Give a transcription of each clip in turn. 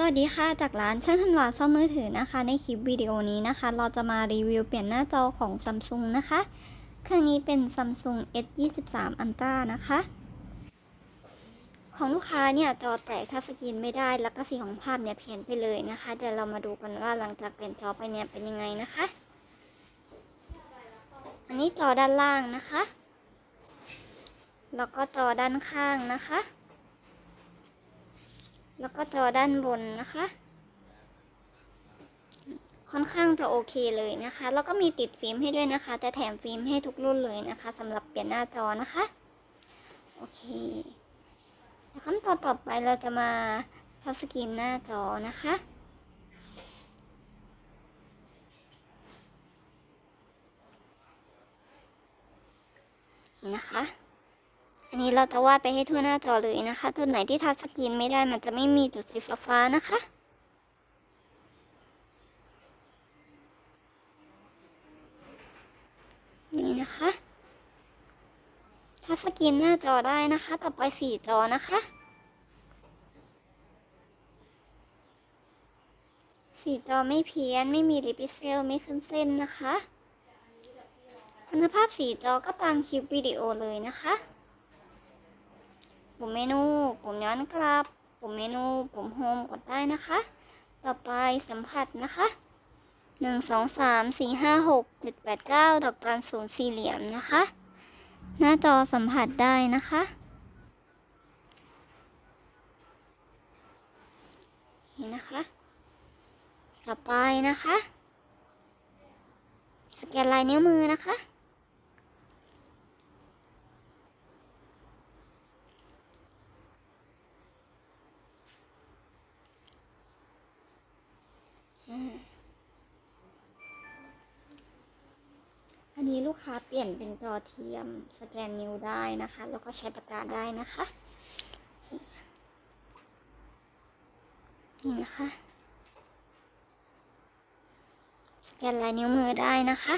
สวัสดีค่ะ จากร้านช่างธันวาซ่อมมือถือนะคะ ในคลิปวิดีโอนี้นะคะ เราจะมารีวิวเปลี่ยนหน้าจอของ Samsung นะคะ เครื่องนี้เป็น Samsung S23 Ultra นะคะ ของลูกค้าเนี่ยจอแตกทัชสกรีนไม่ได้ แล้วก็สีของภาพเนี่ยเพี้ยนไปเลยนะคะ เดี๋ยวเรามาดูกันว่าหลังจากเปลี่ยนจอไปเนี่ยเป็นยังไงนะคะ อันนี้จอด้านล่างนะคะ แล้วก็จอด้านข้างนะคะ แล้วก็จอด้านบนนะคะ ค่อนข้างจะโอเคเลยนะคะ แล้วก็มีติดฟิล์มให้ด้วยนะคะ จะแถมฟิล์มให้ทุกรุ่นเลยนะคะสำหรับเปลี่ยนหน้าจอนะคะ โอเคแล้วขั้นตอนต่อไปเราจะมาทัชสกรีนหน้าจอนะคะนะคะ นี้เราจะวาดไปให้ทั่วหน้าจอเลยนะคะ จุดไหนที่ทัชสกรีนไม่ได้มันจะไม่มีจุดสีฟ้าๆนะคะนี่นะคะทัชสกรีนหน้าจอได้นะคะ ต่อไปสี่จอนะคะสี่จอไม่เพี้ยนไม่มีริปิเซลไม่ขึ้นเส้นนะคะ คุณภาพสี่จอก็ตามคลิปวิดีโอเลยนะคะ ปุ่มเมนู ปุ่มย้อนกลับ ปุ่มเมนู ปุ่มโฮมกดได้นะคะ ต่อไปสัมผัสนะคะหนึ่งสองสามสี่ห้าหกเจ็ดแปดเก้าดอกจันศูนย์สี่เหลี่ยมนะคะ หน้าจอสัมผัสได้นะคะ นี่นะคะ ต่อไปนะคะ สแกนลายนิ้วมือนะคะ อันนี้ลูกค้าเปลี่ยนเป็นจอเทียมสแกนนิ้วได้นะคะ แล้วก็ใช้ปากกาได้นะคะ นี่นะคะ สแกนลายนิ้วมือได้นะคะ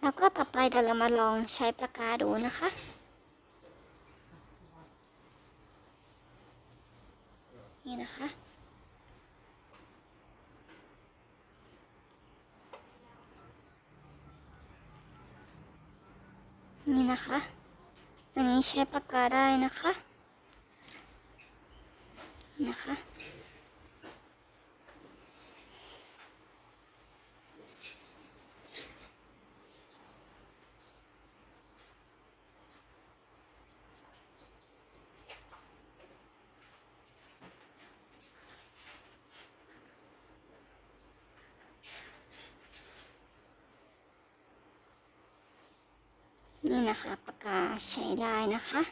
แล้วก็ต่อไปเดี๋ยวเรามาลองใช้ปากกาดูนะคะนี่นะคะ นี่นะคะ อันนี้ใช้ปากกาได้นะคะ นี่นะคะ นี่นะคะปากกาใช้ได้นะคะ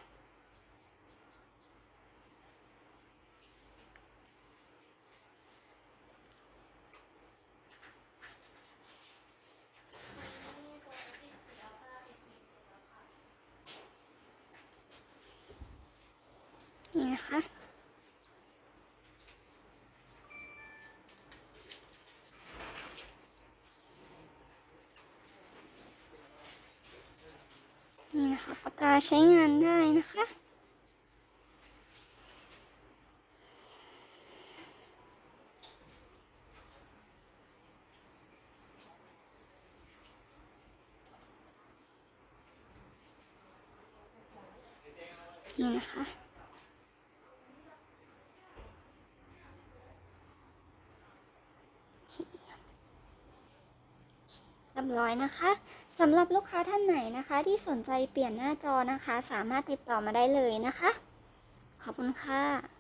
นี่นะคะ นี่นะคะปากกาใช้งานได้นะคะ นี่นะคะ เรียบร้อยนะคะสำหรับลูกค้าท่านไหนนะคะ ที่สนใจเปลี่ยนหน้าจอนะคะ สามารถติดต่อมาได้เลยนะคะ ขอบคุณค่ะ